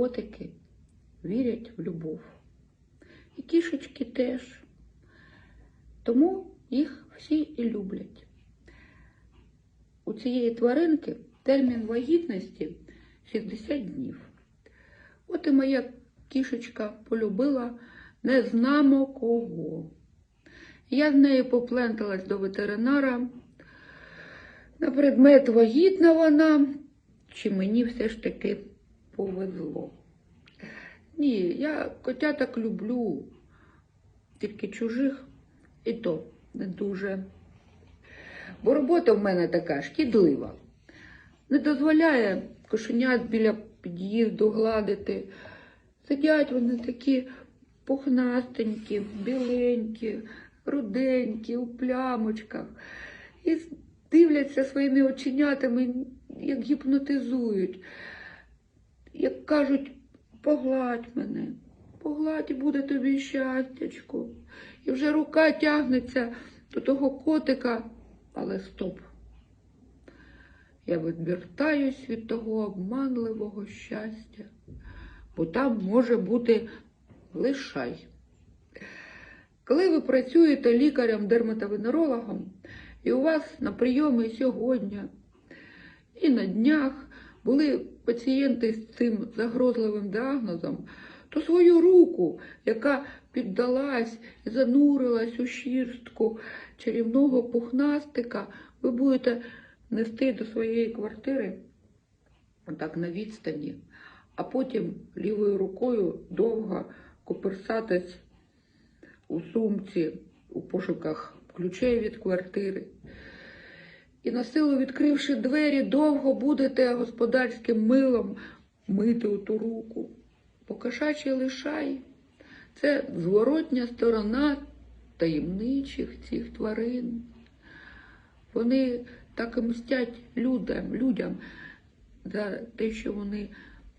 котики вірять в любов. І кішечки теж. Тому їх всі і люблять. У цієї тваринки термін вагітності 60 днів. От і моя кішечка полюбила незнамо кого. Я з нею попленталась до ветеринара на предмет вагітна вона, чи мені все ж таки повезло. Ні, я котяток люблю, тільки чужих і то не дуже. Бо робота в мене така шкідлива. Не дозволяє кошенят біля під'їзду гладити. Сидять вони такі пухнастенькі, біленькі, руденькі, у плямочках. І дивляться своїми оченятами, як гіпнотизують. Як кажуть, погладь мене, погладь буде тобі щастячко. І вже рука тягнеться до того котика, але стоп. Я відвертаюсь від того обманливого щастя, бо там може бути лишай. Коли ви працюєте лікарем-дерматовенерологом, і у вас на прийомі сьогодні і на днях були пацієнти з цим загрозливим діагнозом, то свою руку, яка піддалась і занурилась у шірстку чарівного пухнастика, ви будете нести до своєї квартири так на відстані, а потім лівою рукою довго коперсатись у сумці у пошуках ключей від квартири. І на силу відкривши двері, довго будете господарським милом мити у ту руку. Покошачий лишай це зворотня сторона таємничих цих тварин. Вони так і мстять людям, людям за те, що вони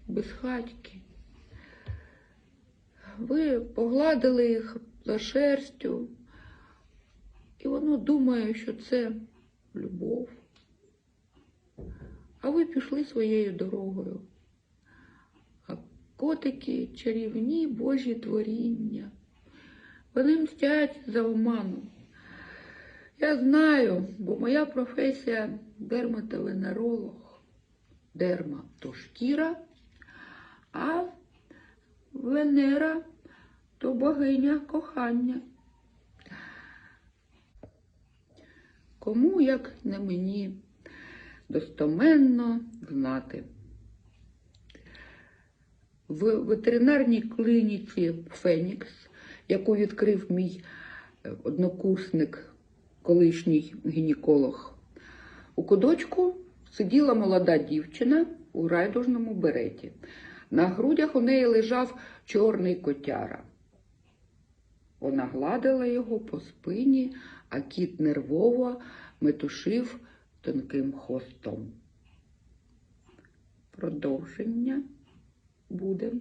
безхатьки. Ви погладили їх за шерстю, і воно думає, що це любов. А ви пішли своєю дорогою. А котики чарівні Божі творіння. Вони мстять за оману. Я знаю, бо моя професія дерматовенеролог. Дерма то шкіра, а Венера то богиня кохання. Кому, як не мені, достоменно знати. В ветеринарній клініці Фенікс, яку відкрив мій е, однокурсник, колишній гінеколог, у кудочку сиділа молода дівчина у райдужному береті. На грудях у неї лежав чорний котяра. Вона гладила його по спині, а кіт нервово метушив тонким хвостом. Продовження буде.